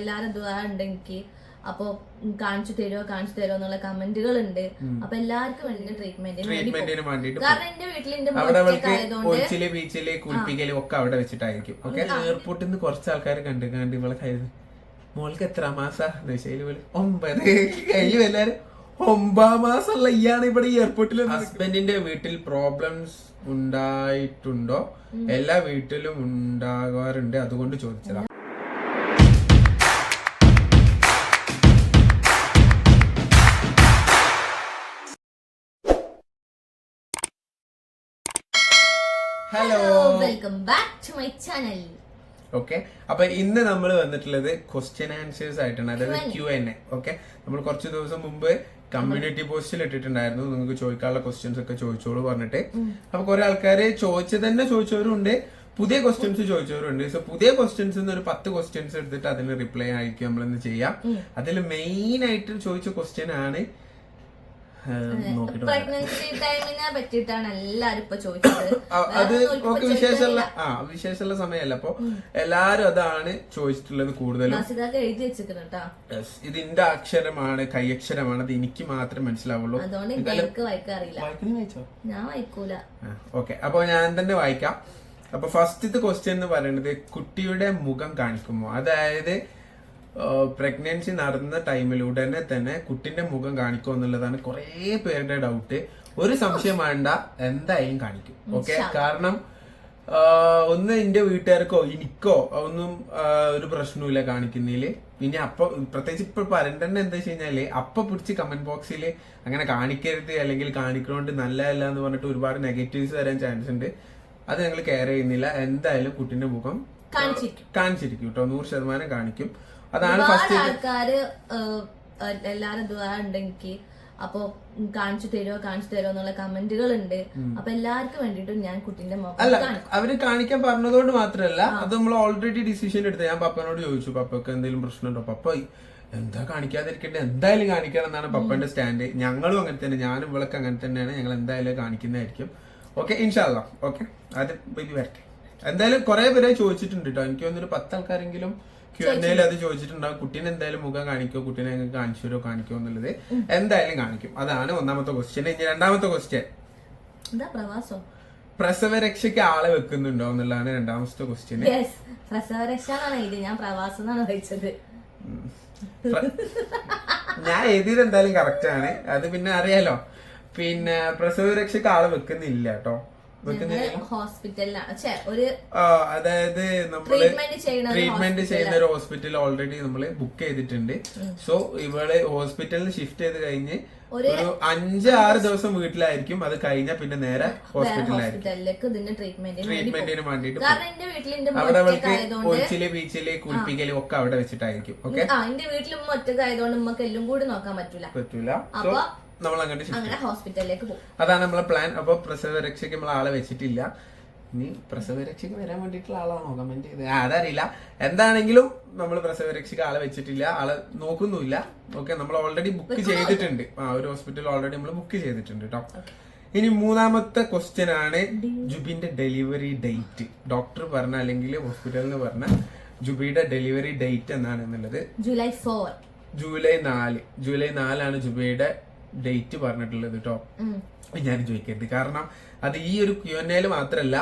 എല്ലാരും ദ്വാ ഉണ്ട് എനിക്ക്. അപ്പൊ കാണിച്ചു തരുമോ കാണിച്ചു തരുമോ എന്നുള്ള കമന്റുകൾ ഉണ്ട്. അപ്പൊ എല്ലാവർക്കും വേണ്ടി ട്രീറ്റ്മെന്റിന് വേണ്ടി വേണ്ടിട്ട് കാരണം എന്റെ വീട്ടിൽ എന്റെ ഒഴിച്ചിൽ ബീച്ചിൽ കുളിപ്പിക്കലും ഒക്കെ അവിടെ വെച്ചിട്ടായിരിക്കും. ഓക്കെ? എയർപോർട്ടിൽ നിന്ന് കുറച്ച് ആൾക്കാർ കണ്ടു കണ്ട് ഇവളെ കരുത് മോൾക്ക് എത്ര മാസം? ഒമ്പത്. കയ്യിൽ എല്ലാരും. ഒമ്പത് മാസമുള്ള ഇയാണ് ഇവിടെ എയർപോർട്ടിൽ ഹസ്ബൻഡിന്റെ വീട്ടിൽ പ്രോബ്ലംസ് ഉണ്ടായിട്ടുണ്ടോ? എല്ലാ വീട്ടിലും ഉണ്ടാകാറുണ്ട് അതുകൊണ്ട് ചോദിച്ചതാ. Hello welcome back to my channel okay അപ്പൊ ഇന്ന് നമ്മൾ വന്നിട്ടുള്ളത് ക്വസ്റ്റ്യൻ ആൻസേഴ്സ് ആയിട്ടാണ് അതായത് ക്യു എൻ എ ഓക്കെ നമ്മൾ കുറച്ച് ദിവസം മുമ്പ് കമ്മ്യൂണിറ്റി പോസ്റ്റിൽ ഇട്ടിട്ടുണ്ടായിരുന്നു. നിങ്ങൾക്ക് ചോദിക്കാനുള്ള ക്വസ്റ്റ്യൻസ് ഒക്കെ ചോദിച്ചോളൂ പറഞ്ഞിട്ട്. അപ്പൊ കുറെ ആൾക്കാര് ചോദിച്ചത് തന്നെ ചോദിച്ചവരുണ്ട്. പുതിയ ക്വസ്റ്റ്യൻസ് ചോദിച്ചവരുണ്ട്. സോ പുതിയ ക്വസ്റ്റ്യൻസ് ഒരു പത്ത് ക്വസ്റ്റ്യൻസ് എടുത്തിട്ട് അതിന് റിപ്ലൈ ആയിരിക്കും. നമ്മളിന്ന് ചെയ്യാം? അതിൽ മെയിൻ ആയിട്ട് ചോദിച്ച ക്വസ്റ്റ്യൻ ആണ്. പ്രഗ്നൻസി ടൈമിനെ പറ്റിയിട്ടാണ് എല്ലാരും ഇപ്പൊ ചോദിച്ചത്. അത് വേറെ വിശേഷമല്ല ആ വിശേഷമുള്ള സമയമല്ല. അപ്പൊ എല്ലാരും അതാണ് ചോദിച്ചിട്ടുള്ളത് കൂടുതലും. ഇത് എഴുതി ഇതിന്റെ അക്ഷരമാണ് കൈയക്ഷരമാണ്. അത് എനിക്ക് മാത്രമേ മനസ്സിലാവുള്ളൂ. ഞാൻ വായിക്കൂല. ഓക്കെ അപ്പൊ ഞാൻ തന്നെ വായിക്കാം. അപ്പൊ ഫസ്റ്റത്തെ ക്വസ്റ്റ്യൻ എന്ന് പറയുന്നത് കുട്ടിയുടെ മുഖം കാണിക്കുമോ? അതായത് പ്രഗ്നൻസി നടന്ന ടൈമിൽ ഉടനെ തന്നെ കുട്ടിന്റെ മുഖം കാണിക്കുമോ എന്നുള്ളതാണ് കുറേ പേരുടെ ഡൗട്ട് ഒരു സംശയം വേണ്ട എന്തായാലും കാണിക്കും. ഓക്കെ കാരണം ഒന്ന് എന്റെ വീട്ടുകാർക്കോ എനിക്കോ ഒന്നും ഒരു പ്രശ്നവുമില്ല കാണിക്കുന്നതിൽ. പിന്നെ അപ്പൊ പ്രത്യേകിച്ച് ഇപ്പൊ പറയണ്ടെന്ന് എന്താ വെച്ച് കഴിഞ്ഞാൽ അപ്പൊ പിടിച്ച് കമന്റ് ബോക്സിൽ അങ്ങനെ കാണിക്കരുത് അല്ലെങ്കിൽ കാണിക്കണോണ്ട് നല്ലതല്ല എന്ന് പറഞ്ഞിട്ട് ഒരുപാട് നെഗറ്റീവ്സ് വരാൻ ചാൻസ് ഉണ്ട്. അത് ഞങ്ങൾ കെയർ ചെയ്യുന്നില്ല. എന്തായാലും കുട്ടിന്റെ മുഖം കാണിച്ചിരിക്കും കേട്ടോ. നൂറ് ശതമാനം കാണിക്കും. അതാണ് ഫസ്റ്റ് ആൾക്കാര് എല്ലാരും ദ്വാ ഉണ്ട് എനിക്ക് അപ്പൊ കാണിച്ചു തരുമോ കാണിച്ചു തരുമോ എന്നുള്ള കമന്റുകൾ ഉണ്ട് അപ്പൊ എല്ലാവർക്കും വേണ്ടിയിട്ടും ഞാൻ കുട്ടീന്റെ അല്ല അവർ കാണിക്കാൻ പറഞ്ഞതുകൊണ്ട് മാത്രമല്ല അത് നമ്മൾ ഓൾറെഡി ഡിസിഷൻ എടുത്ത് ഞാൻ പപ്പനോട് ചോദിച്ചു പപ്പക്ക് എന്തെങ്കിലും പ്രശ്നമുണ്ടോ? പപ്പ എന്താ കാണിക്കാതിരിക്കട്ടെ എന്തായാലും കാണിക്കണം എന്നാണ് പപ്പന്റെ സ്റ്റാൻഡ്. ഞങ്ങളും അങ്ങനെ തന്നെ ഞാനും ഇവളൊക്കെ അങ്ങനെ തന്നെയാണ്. ഞങ്ങൾ എന്തായാലും കാണിക്കുന്നതായിരിക്കും. ഓക്കെ ഇൻഷാല്ല ഓക്കെ അത് വരട്ടെ. എന്തായാലും കുറെ പേരെ ചോദിച്ചിട്ടുണ്ട് കേട്ടോ എനിക്ക് തോന്നുന്നു പത്ത് ആൾക്കാരെങ്കിലും ക്യു അത് ചോദിച്ചിട്ടുണ്ടാവും കുട്ടീനെ എന്തായാലും മുഖം കാണിക്കോ? കുട്ടീനെ കാണിച്ചോ തരുമോ കാണിക്കോ എന്നുള്ളത് എന്തായാലും കാണിക്കും. അതാണ് ഒന്നാമത്തെ ക്വസ്റ്റ്യൻ ഇനി രണ്ടാമത്തെ ക്വസ്റ്റ്യൻ എന്താ പ്രവാസോ? പ്രസവരക്ഷയ്ക്ക് ആളെ വെക്കുന്നുണ്ടോ എന്നുള്ളതാണ് രണ്ടാമത്തെ ക്വസ്റ്റ്യൻ പ്രസവരക്ഷ എന്നാണ് ഇത്? ഞാൻ പ്രവാസം എന്നാണ് വായിച്ചത് ഞാൻ എഴുതിയത് എന്തായാലും കറക്റ്റ് ആണ്. അത് പിന്നെ അറിയാലോ. പിന്നെ പ്രസവരക്ഷയ്ക്ക് ആളെ വെക്കുന്നില്ല കേട്ടോ. ഹോസ്പിറ്റലിലാണ് ഒരു അതായത് നമ്മൾ ട്രീറ്റ്മെന്റ് ചെയ്യുന്ന ഒരു ഹോസ്പിറ്റൽ ഓൾറെഡി നമ്മൾ ബുക്ക് ചെയ്തിട്ടുണ്ട്. സോ ഇവൾ ഹോസ്പിറ്റലിൽ ഷിഫ്റ്റ് ചെയ്ത് കഴിഞ്ഞ് ഒരു അഞ്ചാറ് അഞ്ച് ആറ് ദിവസം വീട്ടിലായിരിക്കും. അത് കഴിഞ്ഞ പിന്നെ നേരെ ഹോസ്പിറ്റലിലായിരിക്കും ഹോസ്പിറ്റലിലേക്ക് ട്രീറ്റ്മെന്റിന് വേണ്ടിട്ട് അവിടെ അവൾക്ക് ഒഴിച്ചിൽ ബീച്ചിൽ കുളിപ്പിക്കൽ ഒക്കെ അവിടെ വെച്ചിട്ടായിരിക്കും. ഓക്കെ? എന്റെ വീട്ടിൽ ഉമ്മ ഒറ്റക്കായതുകൊണ്ട് ഉമ്മക്ക് എല്ലാം കൂടി നോക്കാൻ പറ്റൂല. പറ്റൂല. സോ നമ്മൾ അങ്ങോട്ട് ഹോസ്പിറ്റലിലേക്ക് പോകും. അതാണ് നമ്മളെ പ്ലാൻ അപ്പൊ പ്രസവരക്ഷയ്ക്ക് നമ്മൾ ആളെ വെച്ചിട്ടില്ല. ഇനി പ്രസവരക്ഷയ്ക്ക് വരാൻ വേണ്ടിയിട്ടുള്ള ആളാണോ? കമന്റ് ചെയ്ത്. അതറിയില്ല. എന്താണെങ്കിലും നമ്മൾ പ്രസവരക്ഷയ്ക്ക് ആളെ വെച്ചിട്ടില്ല. ആളെ നോക്കുന്നുമില്ല. ഓക്കെ നമ്മൾ ഓൾറെഡി ബുക്ക് ചെയ്തിട്ടുണ്ട്. ആ ഒരു ഹോസ്പിറ്റൽ ഓൾറെഡി നമ്മൾ ബുക്ക് ചെയ്തിട്ടുണ്ട് കേട്ടോ ഇനി മൂന്നാമത്തെ ക്വസ്റ്റ്യൻ ആണ് ജുബിന്റെ ഡെലിവറി ഡേറ്റ് ഡോക്ടർ പറഞ്ഞ അല്ലെങ്കിൽ ഹോസ്പിറ്റലിൽ പറഞ്ഞ ജുബിയുടെ ഡെലിവറി ഡേറ്റ് എന്നാണ് എന്നുള്ളത്. ജൂലൈ ഫോർ ജൂലൈ നാല്. ജൂലൈ നാലാണ് ജുബൈയുടെ ഡേറ്റ് പറഞ്ഞിട്ടുള്ളത് കേട്ടോ ഞാൻ ചോദിക്കരുത്. കാരണം അത് ഈ ഒരു ക്യു എൻ എയിൽ മാത്രല്ല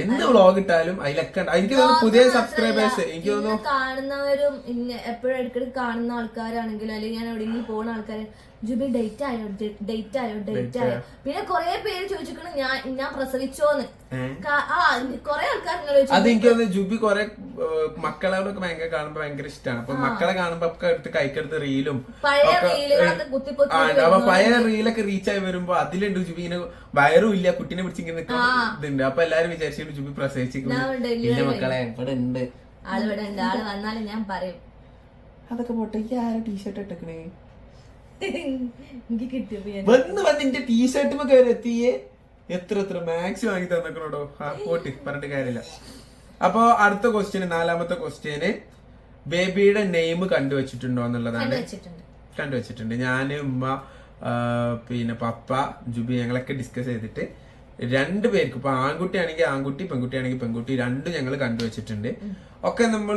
എന്ത് വ്ളോഗ് ഇട്ടാലും അതിലൊക്കെ. എനിക്ക് തോന്നുന്നു പുതിയ സബ്സ്ക്രൈബേഴ്സ് എനിക്ക് തോന്നുന്നു കാണുന്നവരും എപ്പോഴും ഇടയ്ക്കിടയ്ക്ക് കാണുന്ന ആൾക്കാരാണെങ്കിലും അല്ലെങ്കിൽ ഞാൻ എവിടെയെങ്കിലും പോകുന്ന ആൾക്കാർ ജുബി ഡേറ്റ് ആയോ? ഡേറ്റ് ആയോ? ഡേറ്റ് ആയോ? പിന്നെ കൊറേ പേര് ചോദിച്ചിരിക്കണു ഞാൻ ഞാൻ പ്രസവിച്ചോന്ന്. ആ കൊറേ ആൾക്കാർ അത് എനിക്ക് തോന്നുന്നു ജുബി കുറെ മക്കളോടൊക്കെ ഭയങ്കര കാണുമ്പോ ഭയങ്കര ഇഷ്ടമാണ് അപ്പൊ മക്കളെ കാണുമ്പോ ഒക്കെ എടുത്ത് കൈക്കെടുത്ത് റീലും. അപ്പൊ പഴയ റീലൊക്കെ റീച്ച് ആയി വരുമ്പോ അതിലുണ്ട് ജുബി ഇങ്ങനെ വയറും ഇല്ല കുട്ടീനെ പിടിച്ചിങ്ങനെ ഇതുണ്ട്. അപ്പൊ എല്ലാരും വിചാരിച്ചിട്ട് ജുബി പ്രസവിച്ചിരിക്കുന്നു. മക്കളെ ഇവിടെ ഉണ്ട്. ആൾ ഇവിടെ ഉണ്ട്. ആൾ വന്നാലും ഞാൻ പറയും. അതൊക്കെ പോട്ടെ ഈ ആരോ ടീഷർട്ട് ഇട്ടേക്കണേ? എനിക്ക് കിട്ടിയപ്പോ ഞാൻ വന്ന് വന്ന് എന്റെ ടീഷർട്ട് വരെ എത്തിയേ എത്ര എത്ര? മാക്സ് വാങ്ങി തന്നേക്കണോടോ? ആ പോട്ട് പറഞ്ഞിട്ട് കാര്യമില്ല. അപ്പൊ അടുത്ത ക്വസ്റ്റ്യന് നാലാമത്തെ ക്വസ്റ്റ്യന് ബേബിയുടെ നെയിം കണ്ടുവച്ചിട്ടുണ്ടോ എന്നുള്ളതാണ്. വെച്ചിട്ടുണ്ട് കണ്ടുവച്ചിട്ടുണ്ട്. ഞാൻ ഉമ്മ പിന്നെ പപ്പ ജുബി ഞങ്ങളൊക്കെ ഡിസ്കസ് ചെയ്തിട്ട് രണ്ട് പേർക്ക് ഇപ്പൊ ആൺകുട്ടി ആണെങ്കിൽ ആൺകുട്ടി പെൺകുട്ടി ആണെങ്കിൽ പെൺകുട്ടി രണ്ടും ഞങ്ങൾ കണ്ടുവച്ചിട്ടുണ്ട്. ഒക്കെ നമ്മൾ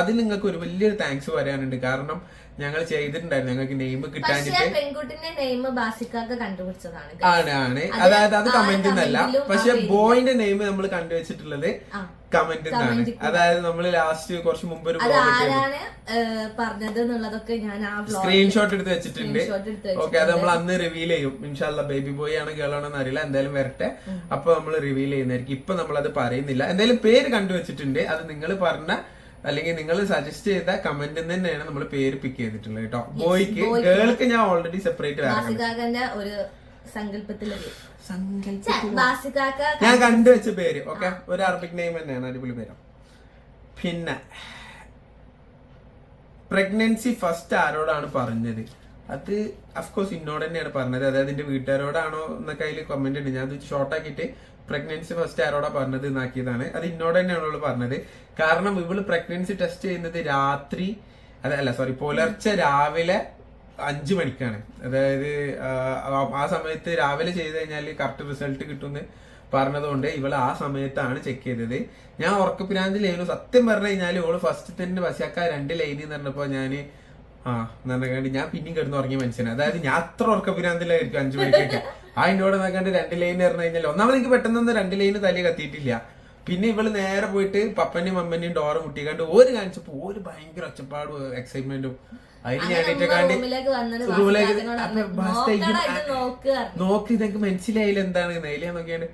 അതിൽ നിങ്ങൾക്ക് ഒരു വലിയൊരു താങ്ക്സ് പറയാനുണ്ട്. കാരണം ഞങ്ങൾ ചെയ്തിട്ടുണ്ടായിരുന്നു. ഞങ്ങൾക്ക് നെയിം കിട്ടാൻ കിട്ടാനിട്ട് പെൺകുട്ടിന്റെ നെയിം കണ്ടുപിടിച്ചതാണ്. ആണ് ആണ്. അതായത് അത് കമന്റിൽ കമന്റ് എന്നല്ല comment ലും പക്ഷെ ബോയിന്റെ നെയിം നമ്മൾ കണ്ടുവച്ചിട്ടുള്ളത് കമന്റിൽ ൽ. അതായത് നമ്മൾ ലാസ്റ്റ് കുറച്ച് മുമ്പ് ഒരു പറഞ്ഞത് എന്നുള്ളതൊക്കെ ഞാൻ ആ സ്ക്രീൻഷോട്ട് എടുത്ത് വെച്ചിട്ടുണ്ട്. ഓക്കെ അത് നമ്മൾ അന്ന് റിവീൽ ചെയ്യും. ഇൻഷാല്ല ബേബി ബോയ് ആണ് ഗേൾ ആണെന്ന് അറിയില്ല. എന്തായാലും വരട്ടെ. അപ്പൊ നമ്മൾ റിവീൽ ചെയ്യുന്നതായിരിക്കും. ഇപ്പൊ നമ്മൾ അത് പറയുന്നില്ല. എന്തായാലും പേര് കണ്ടുവച്ചിട്ടുണ്ട്. അത് നിങ്ങൾ പറഞ്ഞ അല്ലെങ്കിൽ നിങ്ങൾ സജസ്റ്റ് ചെയ്ത കമന്റിൽ തന്നെയാണ് നമ്മൾ പേര് പിക്ക് ചെയ്തിട്ടുള്ളത് കേട്ടോ. ബോയ്ക്ക് ഗേൾക്ക് ഞാൻ ഓൾറെഡി സെപ്പറേറ്റ് ഒരു ഞാൻ കണ്ടു വെച്ച ബാസിക്കാക്ക ഞാൻ കണ്ടുവച്ച പേര് ഓക്കെ ഒരു അറബിക് നെയിം തന്നെയാണ് അടിപൊളി പേര്. പിന്നെ പ്രഗ്നൻസി ഫസ്റ്റ് ആരോടാണ് പറഞ്ഞത്? അത് അഫ്കോഴ്സ് ഇന്നോട് തന്നെയാണ് പറഞ്ഞത്. അതായത് എന്റെ വീട്ടുകാരോടാണോ എന്നൊക്കെ അതിൽ കമന്റ് ഉണ്ട്. ഞാൻ ഷോർട്ട് ആക്കിയിട്ട് പ്രഗ്നൻസി ഫസ്റ്റ് ആരോടാ പറഞ്ഞത് എന്നാക്കിയതാണ്. അത് ഇന്നോട് തന്നെയാണ് അവൾ പറഞ്ഞത്. കാരണം ഇവൾ പ്രഗ്നൻസി ടെസ്റ്റ് ചെയ്യുന്നത് രാത്രി അതല്ല സോറി പുലർച്ചെ രാവിലെ അഞ്ചു മണിക്കാണ്. അതായത് ആ, സമയത്ത് രാവിലെ ചെയ്ത് കഴിഞ്ഞാൽ കറക്റ്റ് റിസൾട്ട് കിട്ടുമെന്ന് പറഞ്ഞതുകൊണ്ട് ഇവൾ ആ സമയത്താണ് ചെക്ക് ചെയ്തത്. ഞാൻ ഉറക്കപ്പിരാന്തിലായിരുന്നു. സത്യം പറഞ്ഞു കഴിഞ്ഞാൽ ഓൾ ഫസ്റ്റ് തന്നെ ബസ്സിയാക്ക രണ്ട് ലൈനിൽ എന്ന് പറഞ്ഞപ്പോ ഞാൻ ആ ഞാൻ പിന്നെയും കിടന്ന് ഉറങ്ങിയ മനുഷ്യനാണ് അതായത് ഞാൻ അത്ര ഉറക്കപ്പിനാന്തിലായിരിക്കും അഞ്ചു മണിക്കൊക്കെ ആ എന്നോട് നോക്കാണ്ട് രണ്ട് ലൈൻ പറഞ്ഞു കഴിഞ്ഞാൽ ഒന്നാമത് എനിക്ക് പെട്ടെന്നൊന്നും രണ്ട് ലൈന് തലി കത്തിയിട്ടില്ല. പിന്നെ ഇവൾ നേരെ പോയിട്ട് പപ്പന്റെയും അമ്മന്റെയും ഡോർ മുട്ടിക്കാണ്ട് ഓര് കാണിച്ചപ്പോ ഓര് ഭയങ്കര ഒച്ചപ്പാടും എക്സൈറ്റ്മെന്റും അതിന് റൂമിലേക്ക് നോക്ക് ഇതെനിക്ക് നോക്കി ഇതൊക്കെ മനസ്സിലായില്ല എന്താണ് നെയില നോക്കിയാണ്ട്.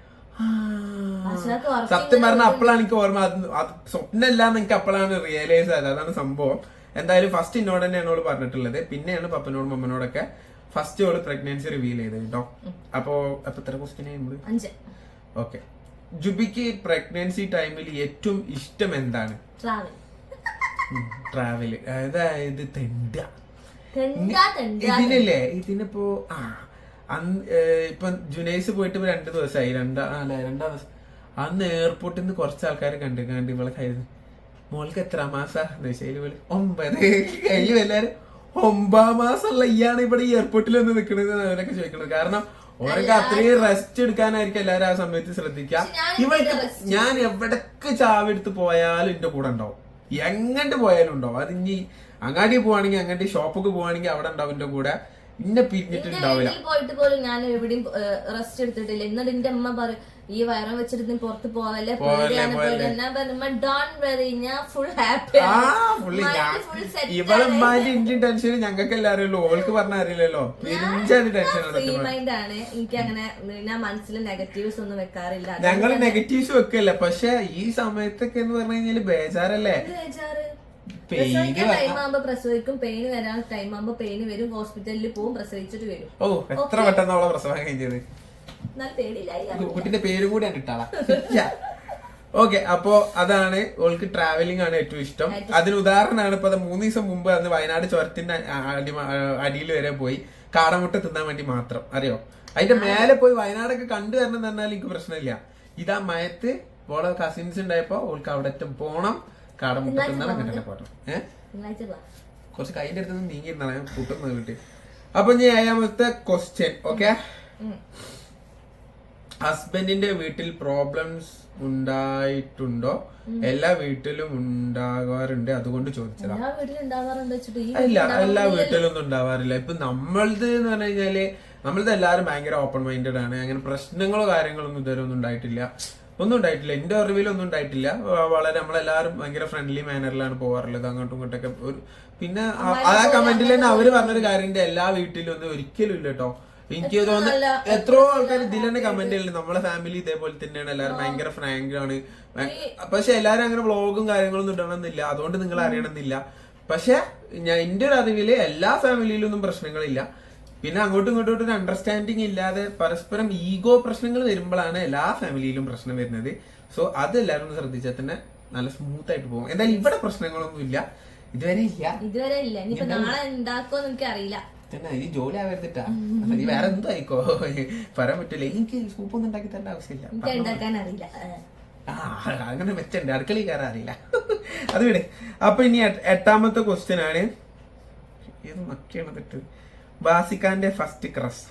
സത്യം പറഞ്ഞ അപ്പോഴാണ് എനിക്ക് ഓർമ്മ. അത് അത് സ്വപ്നമല്ലാന്ന് എനിക്ക് അപ്പോഴാണ് റിയലൈസ് ആയത്. അതാണ് സംഭവം. എന്തായാലും ഫസ്റ്റ് എന്നോട് തന്നെയാണ് ഓൾ പറഞ്ഞിട്ടുള്ളത്. പിന്നെയാണ് പപ്പനോടും മമ്മനോടൊക്കെ ഫസ്റ്റ് ഓൾ പ്രഗ്നൻസി റിവീൽ ചെയ്തത് കേട്ടോ അപ്പോ അപ്പൊ എത്ര ക്വസ്റ്റ്യൻ നമ്മൾ? അഞ്ച്. ഓക്കെ ജുബിക്ക് പ്രഗ്നൻസി ടൈമിൽ ഏറ്റവും ഇഷ്ടം എന്താണ്? ട്രാവൽ അതായത് തെണ്ട. ഇതിനല്ലേ ഇതിനിപ്പോ ആ ഇപ്പൊ ജുനൈസ് പോയിട്ട് ഇപ്പൊ രണ്ടു ദിവസമായി രണ്ടാ അല്ല രണ്ടാം ദിവസം. അന്ന് എയർപോർട്ടിൽ നിന്ന് കുറച്ച് ആൾക്കാർ കണ്ടു കണ്ട് ഇവളെ മോൾക്ക് എത്ര മാസ? ദശയിൽ വിളി. ഒമ്പത്. കയ്യിൽ എല്ലാരും. ഒമ്പതാം മാസമുള്ള ഇയാണ് ഇവിടെ എയർപോർട്ടിൽ വന്ന് നിൽക്കുന്നത് അവരൊക്കെ ചോദിക്കുന്നത് കാരണം ഓരൊക്കെ അത്രയും റെസ്റ്റ് എടുക്കാനായിരിക്കും എല്ലാരും ആ സമയത്ത് ശ്രദ്ധിക്കുക ഞാൻ ഇവൾക്ക് ഞാൻ എവിടൊക്കെ ചാവെടുത്ത് പോയാലും എന്റെ കൂടെ ഉണ്ടാവും. എങ്ങോട്ട് പോയാലും ഉണ്ടാവും. അത് ഇനി അങ്ങാടി പോവാണെങ്കിൽ അങ്ങാടി ഷോപ്പൊക്കെ പോവാണെങ്കിൽ അവിടെ ഉണ്ടാവും എന്റെ കൂടെ. ഇന്നെ പിരിഞ്ഞിട്ടുണ്ടാവില്ല പോയിട്ട് പോലും ഞാൻ എവിടെയും റെസ്റ്റ് എടുത്തിട്ടില്ല. എന്നിട്ട് എന്റെ അമ്മ പറയും ഈ വയറും വെച്ചിട്ട് പുറത്ത് പോവല്ലേ? പേടിയാണ്. പേടിയാണ്. ഡോൺ വെറി ഞാൻ ഫുൾ ഹാപ്പി ഇവളമ്മാന്റെ ഇന്ത്യൻ ടെൻഷൻ ഞങ്ങൾക്ക് എല്ലാരും ഓൾക്ക് പറഞ്ഞ അറിയില്ലല്ലോ. ഫ്രീ മൈൻഡ് ആണ്. എനിക്ക് അങ്ങനെ ഞാൻ മനസ്സിൽ നെഗറ്റീവ്സ് ഒന്നും വെക്കാറില്ല. ഞങ്ങൾ നെഗറ്റീവ്സ് വെക്കല്ല. പക്ഷെ ഈ സമയത്തൊക്കെ എന്ന് പറഞ്ഞു കഴിഞ്ഞാൽ ബേജാറല്ലേ? ബേജാറ്? പ്രസവിക്കും പെയിന് വരാൻ ടൈം ആകുമ്പോ പെയിന് വരും. ഹോസ്പിറ്റലിൽ പോവും പ്രസവിച്ചിട്ട് വരും. ഓ എത്ര പെട്ടെന്നോളം പ്രസവം കഴിഞ്ഞത്? കുട്ടിന്റെ പേര് കൂടി ഞാൻ ഇട്ടാളാ. ഓക്കെ അപ്പോ അതാണ് ഓൾക്ക് ട്രാവലിംഗ് ആണ് ഏറ്റവും ഇഷ്ടം. അതിന് ഉദാഹരണമാണ് ഇപ്പൊ മൂന്ന് ദിവസം മുമ്പ് അന്ന് വയനാട് ചുരത്തിന്റെ അടി അടിയിൽ വരെ പോയി കാടമുട്ട തിന്നാൻ വേണ്ടി മാത്രം. അറിയോ? അതിന്റെ മേലെ പോയി വയനാടൊക്കെ കണ്ടു തരണം എന്ന് പറഞ്ഞാൽ എനിക്ക് പ്രശ്നമില്ല. ഇതാ മയത്ത് ഓളെ കസിൻസ് ഉണ്ടായപ്പോ ഓൾക്ക് അവിടെ ഏറ്റവും പോണം. കാടമുട്ട തിന്നണം അങ്ങനെ പോകണം ഏഹ് കുറച്ച് കൈന്റെ അടുത്ത് നീങ്ങി ഇരുന്നാണ് ഞാൻ കൂട്ടുന്നത് കിട്ടി അപ്പൊ ഞാൻ ഏഴാമത്തെ ക്വസ്റ്റ്യൻ ഓക്കെ. ഹസ്ബൻഡിന്റെ വീട്ടിൽ പ്രോബ്ലംസ് ഉണ്ടായിട്ടുണ്ടോ? എല്ലാ വീട്ടിലും ഉണ്ടാകാറുണ്ട് അതുകൊണ്ട് ചോദിച്ചതാ. എല്ലാ വീട്ടിലും ഒന്നും ഇല്ല എല്ലാ വീട്ടിലൊന്നും ഉണ്ടാവാറില്ല ഇപ്പൊ നമ്മളത് എന്ന് പറഞ്ഞു കഴിഞ്ഞാൽ നമ്മളത് എല്ലാവരും ഭയങ്കര ഓപ്പൺ മൈൻഡഡ് ആണ്. അങ്ങനെ പ്രശ്നങ്ങളോ കാര്യങ്ങളോ ഒന്നും ഇതുവരെ ഒന്നും ഉണ്ടായിട്ടില്ല. ഒന്നും ഉണ്ടായിട്ടില്ല. എന്റെ അറിവിലൊന്നും ഉണ്ടായിട്ടില്ല. വളരെ നമ്മളെല്ലാവരും ഭയങ്കര ഫ്രണ്ട്ലി മാനറിലാണ് പോവാറുള്ളത് അങ്ങോട്ടും ഇങ്ങോട്ടൊക്കെ ഒരു പിന്നെ ആ- ആ കമന്റിൽ തന്നെ അവർ പറഞ്ഞൊരു കാര്യമുണ്ട്. എല്ലാ വീട്ടിലും ഒന്നും ഒരിക്കലും ഇല്ല കേട്ടോ എനിക്ക് തോന്നുന്നു എത്രയോ ആൾക്കാർ ഇതിൽ തന്നെ കമന്റ് ചെയ്യുന്നുണ്ട് നമ്മളെ ഫാമിലി ഇതേപോലെ തന്നെയാണ്. എല്ലാവരും ഭയങ്കര ഫ്രാങ്ക് ആണ് പക്ഷെ എല്ലാരും അങ്ങനെ വ്ളോഗും കാര്യങ്ങളൊന്നും ഇടണമെന്നില്ല. അതുകൊണ്ട് നിങ്ങൾ അറിയണമെന്നില്ല. പക്ഷെ ഞാൻ എന്റെ ഒരു അറിവിൽ എല്ലാ ഫാമിലിയിലും ഒന്നും പ്രശ്നങ്ങളില്ല. പിന്നെ അങ്ങോട്ടും ഇങ്ങോട്ടും ഒരു അണ്ടർസ്റ്റാൻഡിങ് ഇല്ലാതെ പരസ്പരം ഈഗോ പ്രശ്നങ്ങൾ വരുമ്പോഴാണ് എല്ലാ ഫാമിലിയിലും പ്രശ്നം വരുന്നത്. സോ അത് എല്ലാവരും ഒന്ന് ശ്രദ്ധിച്ചാൽ തന്നെ നല്ല സ്മൂത്ത് ആയിട്ട് പോകും. എന്തായാലും ഇവിടെ പ്രശ്നങ്ങളൊന്നും ഇല്ല ഇതുവരെ ഇല്ല. ഇതുവരെ ഇല്ല. ഇനിയിപ്പോ നാളെ ഉണ്ടാക്കുമെന്ന് എനിക്ക് അറിയില്ല തന്നെ ഈ ജോലി ആവരുതിട്ടാ. നീ വേറെ എന്തോ ആയിക്കോ പറയാൻ പറ്റില്ല എനിക്ക് സൂപ്പ് ഒന്നും ഉണ്ടാക്കി തരേണ്ട ആവശ്യമില്ല. അങ്ങനെ വെച്ചുണ്ട് അടുക്കളയിൽ കയറാൻ അറിയില്ല. അത് വിട്. അപ്പൊ ഇനി എട്ടാമത്തെ ക്വസ്റ്റ്യൻ ആണ്. ഏത് മക്കിയാണ് തെറ്റ് ബാസിക്കാന്റെ ഫസ്റ്റ് ക്രസ്?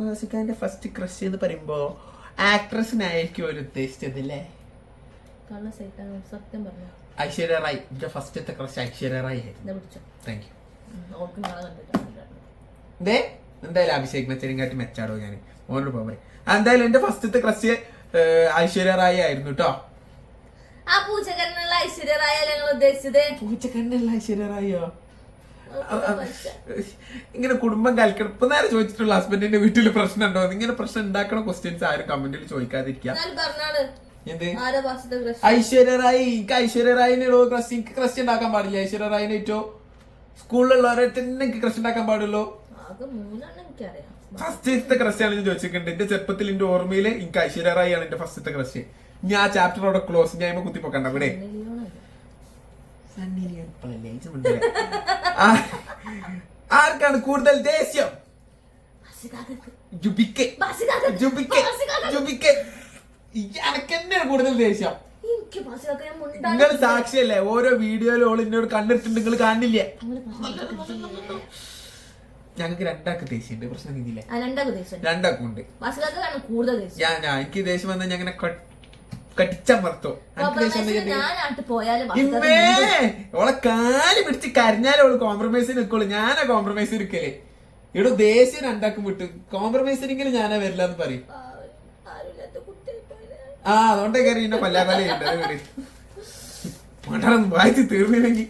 ബാസിക്കാന്റെ ഫസ്റ്റ് ക്രഷ് എന്ന് പറയുമ്പോ ആക്ട്രസിനായിരിക്കും ഒരു ഉദ്ദേശിച്ചത് അല്ലേ? സത്യം പറഞ്ഞു? ഐശ്വര്യ റായ്. എന്റെ ഫസ്റ്റത്തെ ക്രഷ് ഐശ്വര്യ റായ് ആയിരുന്നു. താങ്ക് യു എന്തേ എന്തായാലും അഭിഷേക് ബച്ചനെങ്കാട്ടി മെച്ചാടോ ഞാൻ മോനോട് പോകാൻ പറയും. എന്തായാലും എന്റെ ഫസ്റ്റത്തെ ക്രഷ് ഐശ്വര്യ റായ് ആയിരുന്നു കേട്ടോ ആ പൂച്ചക്കണ്ണുള്ള ഐശ്വര്യ ഞങ്ങൾ ഉദ്ദേശിച്ചത്? പൂച്ചക്കണ്ണല്ല ഐശ്വര്യ റായോ? ഇങ്ങനെ കുടുംബം കൽക്കണം ഇപ്പൊ നേരെ ചോദിച്ചിട്ടുള്ള ഹസ്ബൻഡിന്റെ വീട്ടിൽ പ്രശ്നം ഉണ്ടോ ഇങ്ങനെ പ്രശ്നം ഉണ്ടാക്കണ ക്വസ്റ്റ്യൻസ് ആരും കമന്റിൽ ചോദിക്കാതിരിക്കുക ക്രഷ് ഐശ്വര്യ റായി. എനിക്ക് ഐശ്വര്യ റായിനുള്ള ക്രസ് എനിക്ക് ക്രസ് ഉണ്ടാക്കാൻ പാടില്ല. ഐശ്വര്യ റായിനെ ഏറ്റവും സ്കൂളിലുള്ളവരെ തന്നെ എനിക്ക് ക്രസ് ഉണ്ടാക്കാൻ പാടുള്ളൂ. ആകെ മൂന്നെണ്ണം എനിക്കറിയാം. ഫസ്റ്റത്തെ ക്രഷ് ആണ് ഞാൻ ചോദിച്ചിട്ടുണ്ട്. എന്റെ ചെറുപ്പത്തിൽ എന്റെ ഓർമ്മയിൽ എനിക്ക് ഐശ്വര്യ റായി ആണ് എന്റെ ഫസ്റ്റത്തെ ക്രഷ് ഞാൻ ആ ചാപ്റ്റർ അവിടെ ക്ലോസ് ഞാൻ കുത്തിപ്പോക്കണ്ട ഇവിടെ മില്യോണല്ലേ? ആ- ആർക്കാണ് കൂടുതൽ ദേഷ്യം? ജുബിക്കെ. ജുബിക്ക്. ജുബിക്കെ ജുബിക്ക് ബാസികാക്കക്ക്. ജുബിക്ക്. എനക്ക് തന്നെയാണ് കൂടുതൽ ദേഷ്യം. നിങ്ങൾ സാക്ഷിയല്ലേ? ഓരോ വീഡിയോയിലും ഓൾ എന്നോട് കണ്ടിട്ടുണ്ട് നിങ്ങൾ കാണില്ലേ? ഞങ്ങൾക്ക് രണ്ടാൾക്ക് ദേഷ്യമുണ്ട് പ്രശ്നം കഴിഞ്ഞില്ലേ? രണ്ടാൾക്കും ഉണ്ട്. ഞാൻ ഞാൻ എനിക്ക് ദേഷ്യം വന്നാൽ ഞാൻ ഇങ്ങനെ കടിച്ചമർത്തോ ഓളെ കാൽ പിടിച്ച് കരഞ്ഞാലേ ഓൾ കോംപ്രമൈസിന് നിൽക്കുള്ളൂ ഞാനാ കോംപ്രമൈസ് എടുക്കൽ ഇവിടെ ദേഷ്യം രണ്ടാക്കും വിട്ടു. കോംപ്രമൈസിനെങ്കിലും ഞാനാ വരില്ല എന്ന് പറയും. ആ അതുകൊണ്ടേ കയറി എന്നെ മണ്ടറൊന്നും വായിച്ച് തീർന്നില്ലെങ്കിൽ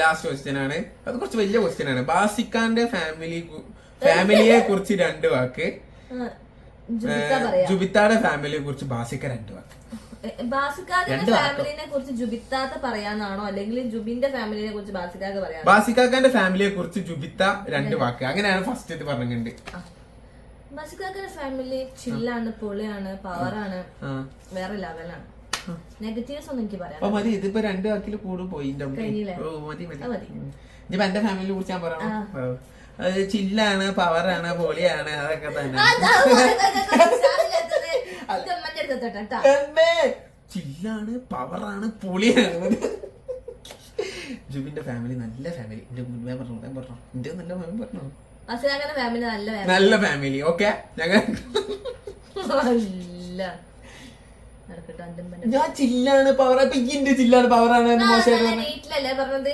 ലാസ്റ്റ് ക്വസ്റ്റ്യൻ ആണ്. അത് കുറച്ച് വലിയ ക്വസ്റ്റ്യൻ ആണ്. ബാസിക്കാന്റെ ഫാമിലി ഫാമിലിയെ കുറിച്ച് രണ്ട് വാക്ക്. ജുബിത്താടെ ഫാമിലിയെ കുറിച്ച് ബാസിക്ക രണ്ട് വാക്ക്? ഫാമിലിനെ കുറിച്ച് ജുബിത്താത്ത പറയാന്നാണോ അല്ലെങ്കിൽ ജുബിന്റെ ഫാമിലിനെ കുറിച്ച് ബാസിക്കാക്ക പറയാ ബാസിക്കാക്കാന്റെ ഫാമിലിയെ കുറിച്ച് ജുബിത്ത രണ്ട് വാക്ക്. അങ്ങനെയാണ് ഫസ്റ്റ് ഇത് പറഞ്ഞിട്ടുണ്ട്. ബാസിക്കാക്കന്റെ ഫാമിലി ചില്ലാണ് പൊളിയാണ് പവറാണ് വേറെ ലെവലാണ് നെഗറ്റീവ്സ് ഒന്നും എനിക്ക് പറയാം അപ്പൊ മതി ഇതിപ്പോ രണ്ട് വാക്കിൽ കൂടും പോയി മതി മതി. ഇനിയിപ്പോ എന്റെ ഫാമിലിയെ കുറിച്ച് ഞാൻ പറയാം അത് ചില്ലാണ് പവറാണ് പൊളിയാണ് അതൊക്കെ തന്നെ ചില്ലാണ് പവറാണ് പൊളിയാണ് ജുബിന്റെ ഫാമിലി നല്ല ഫാമിലി എന്റെ മുൻപേ പറഞ്ഞു പറഞ്ഞു എന്റെ നല്ല മുൻപേ പറഞ്ഞു ഫാമിലി നല്ല family. നല്ല ഫാമിലി ഓക്കെ ഞങ്ങൾ അല്ല. നടക്കട്ടെ ഞാൻ ചില്ലാണ് പവർ ഇപ്പൊ ഇന്റെ ചില്ലാണ് പവറാണ് മോശമായിട്ട് പറഞ്ഞു. നീറ്റിലല്ലേ പറഞ്ഞത്.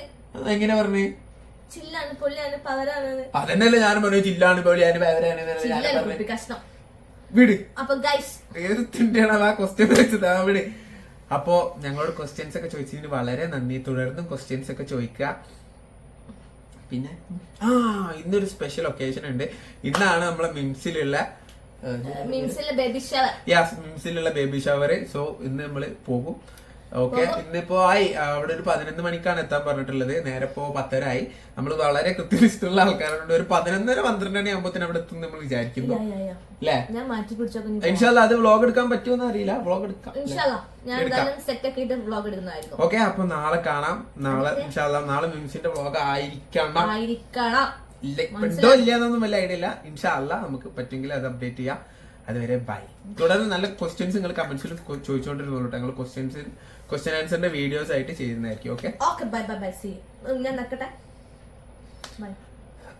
എങ്ങനെ പറഞ്ഞു? ചില്ലാണ് പൊള്ളിയാണ് പവറാണ് അതന്നെയല്ലേ ഞാൻ പറഞ്ഞു ചില്ലാണ് പൊളിയാണ് പവറാണ് എന്നല്ലേ ഞാൻ ചില്ലാണ് പറഞ്ഞു കുപ്പി കഷ്ണം. വിട്. അപ്പൊ ഗൈസ് ഏത് തിണ്ടിയാണ് ആ ക്വസ്റ്റ്യൻ വെച്ചത്? അവിടെ അപ്പോ ഞങ്ങളോട് ക്വസ്റ്റ്യൻസ് ഒക്കെ ചോദിച്ചതിന് വളരെ നന്ദി. തുടർന്നും ക്വസ്റ്റ്യൻസ് ഒക്കെ ചോദിക്കുക. പിന്നെ? ആ ഇന്നൊരു സ്പെഷ്യൽ ഒക്കേഷൻ ഉണ്ട്. ഇന്നാണ് നമ്മളെ മിംസിലുള്ള മിംസിലുള്ള ബേബി ഷവർ യാസ് മിംസിലുള്ള ബേബി ഷവർ സോ ഇന്ന് നമ്മൾ പോകും. ഓക്കെ ഇന്നിപ്പോ ആയി. അവിടെ ഒരു പതിനൊന്ന് മണിക്കാണ് എത്താൻ പറഞ്ഞിട്ടുള്ളത്. നേരെ ഇപ്പോ പത്തരായി. നമ്മൾ വളരെ കൃത്യനിഷ്ഠമുള്ള ആൾക്കാരുണ്ട് ഒരു പതിനൊന്നര പന്ത്രണ്ട് മണി ആകുമ്പോൾ അവിടെ എത്തും നമ്മൾ വിചാരിക്കുന്നു. അല്ലേ ഞാൻ മാറ്റി പിടിച്ചൊക്കെ ഇൻഷാല്ല അത് വ്ളോഗ് എടുക്കാൻ പറ്റുമോ അറിയില്ല. വ്ളോഗ് എടുക്കാം ഇൻഷാല്ലാ ഞാൻ എന്തായാലും സെറ്റ് ഒക്കെ ഇട്ട് വ്ളോഗ് എടുക്കുന്നതായിരിക്കും ഓക്കെ അപ്പൊ നാളെ കാണാം. നാളെ ഇൻഷാല്ല നാളെ മിംസിന്റെ വ്ളോഗ് ആയിരിക്കണം. ആയിരിക്കണം. ഇല്ല എന്നൊന്നും ഉണ്ടോ ഇല്ലാന്നൊന്നും വല്ല ഐഡിയ ഇല്ല. ഇൻഷാല്ല നമുക്ക് പറ്റുമെങ്കിൽ അത് അപ്ഡേറ്റ് ചെയ്യാം. അതുവരെ ബൈ തുടർന്ന് നല്ല ക്വസ്റ്റ്യൻസ് നിങ്ങൾ കമന്റ്സിൽ കേട്ടോ ഞങ്ങൾ ക്വസ്റ്റ്യൻസ് ക്വസ്റ്റ്യൻ ആൻസറിന്റെ വീഡിയോസ് ആയിട്ട് ചെയ്യുന്നതായിരിക്കും okay okay bye bye bye see ഞാൻ നിൽക്കട്ടെ ബൈ